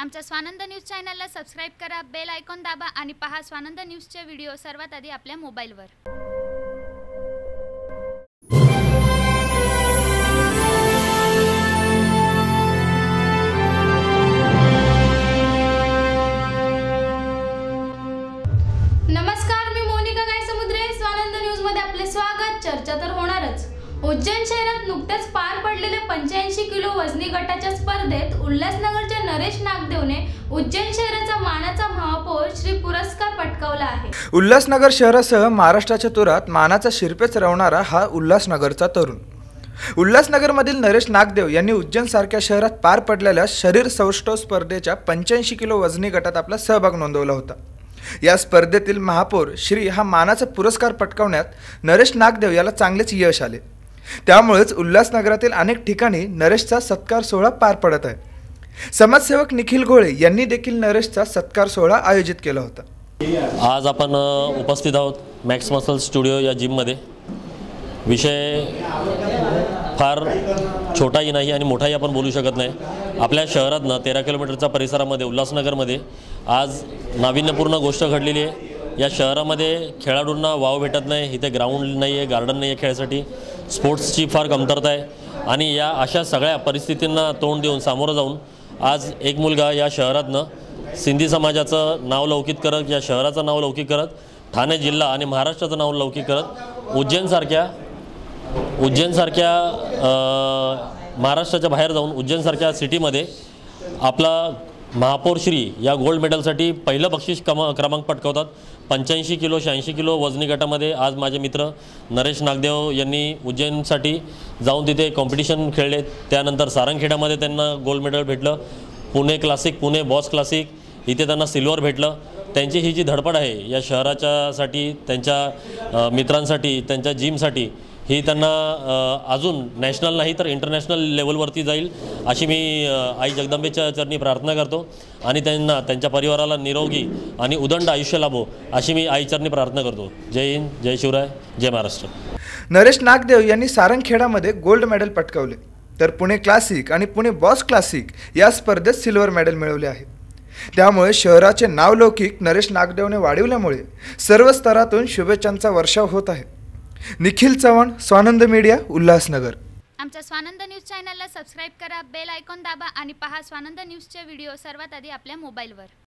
आमच्या स्वानंद न्यूज चॅनलला सबस्क्राईब करा बेल आयकॉन दाबा आणि पहा स्वानंद न्यूजचे व्हिडिओ सर्वात आधी आपल्या मोबाईलवर. नमस्कार मी मोनिका गायसमुद्रे. स्वानंद न्यूजमध्ये आपले स्वागत. चर्चा तर होणारच. उज्जैन शहरात नुकत्याच पार पडलेले पंच्याऐंशी किलो वजनी गटाच्या स्पर्धेत उल्हासनगरच्या नरेश नागदेवने उज्जैन शहराचा मानाचा महापौर श्री पुरस्कार पटकावला आहे. उल्हासनगर शहरासह महाराष्ट्राच्या तुरात मानाचा शिरपेच रवणारा हा उल्हासनगरचा तरुण. उल्हासनगरमधील नरेश नागदेव यांनी उज्जैनसारख्या शहरात पार पडलेल्या शरीर सौष्ठव स्पर्धेच्या पंच्याऐंशी किलो वजनी गटात आपला सहभाग नोंदवला होता. या स्पर्धेतील महापौर श्री हा मानाचा पुरस्कार पटकावण्यात नरेश नागदेव याला चांगलेच यश आले. त्यामुळेच उल्हासनगरातील अनेक ठिकाणी नरेशचा सत्कार सोहळा पार पडत आहे. समाजसेवक निखिल गोळे यांनी देखील नरेशचा सत्कार सोहळा आयोजित केला होता. आज आपण उपस्थित आहोत मॅक्स मसल स्टुडिओ या जिममध्ये विषय फार छोटाही नाही आणि मोठाही आपण बोलू शकत नाही. आपल्या शहरातनं तेरा किलोमीटरच्या परिसरामध्ये उल्हासनगरमध्ये आज नाविन्यपूर्ण गोष्ट घडलेली आहे. या शहरामध्ये खेळाडूंना वाव भेटत नाही इथे ग्राउंड नाही आहे गार्डन नाही आहे खेळासाठी स्पोर्ट्सची फार कमतरता आहे. आणि या अशा सगळ्या परिस्थितींना तोंड देऊन सामोरं जाऊन आज एक मुलगा या शहरातनं सिंधी समाजाचं नाव लौकिक करत या शहराचं नाव लौकिक करत ठाणे जिल्हा आणि महाराष्ट्राचं नाव लौकिक करत उज्जैनसारख्या उज्जैनसारख्या महाराष्ट्राच्या बाहेर जाऊन उज्जैनसारख्या सिटीमध्ये आपला महापौर श्री या गोल्ड मेडलसाठी पहिलं बक्षीस कम क्रमांक पटकवतात. पंच्याऐंशी किलो शहाऐंशी किलो वजनी गटामध्ये आज माझे मित्र नरेश नागदेव यांनी उज्जैनसाठी जाऊन तिथे कॉम्पिटिशन खेळले. त्यानंतर सारंगखेड्यामध्ये त्यांना गोल्ड मेडल भेटलं. Pune classic Pune boss classic इथे त्यांना सिल्वर भेटलं. त्यांची ही जी धडपड आहे या शहराच्यासाठी त्यांच्या मित्रांसाठी त्यांच्या जिमसाठी ही त्यांना अजून नॅशनल नाही तर इंटरनॅशनल लेवलवरती जाईल अशी मी आई जगदंबेच्या चरणी प्रार्थना करतो. आणि त्यांना त्यांच्या परिवाराला निरोगी आणि उदंड आयुष्य लाभो अशी मी आई चरणी प्रार्थना करतो. जय हिंद जय शिवराय जय महाराष्ट्र. नरेश नागदेव यांनी सारंगखेडामध्ये गोल्ड मेडल पटकावले. तर पुणे क्लासिक आणि पुणे बॉस क्लासिक या स्पर्धेत सिल्वर मेडल मिळवले आहे. त्यामुळे शहराचे नावलौकिक नरेश नागदेवने वाढवल्यामुळे सर्व स्तरातून शुभेच्छांचा वर्षाव होत आहे. निखिल चव्हाण स्वानंद मीडिया उल्हासनगर. आमच्या स्वानंद न्यूज चॅनलला सबस्क्राईब करा बेल आयकॉन दाबा आणि पहा स्वानंद न्यूजचे व्हिडिओ सर्वात आधी आपल्या मोबाईलवर.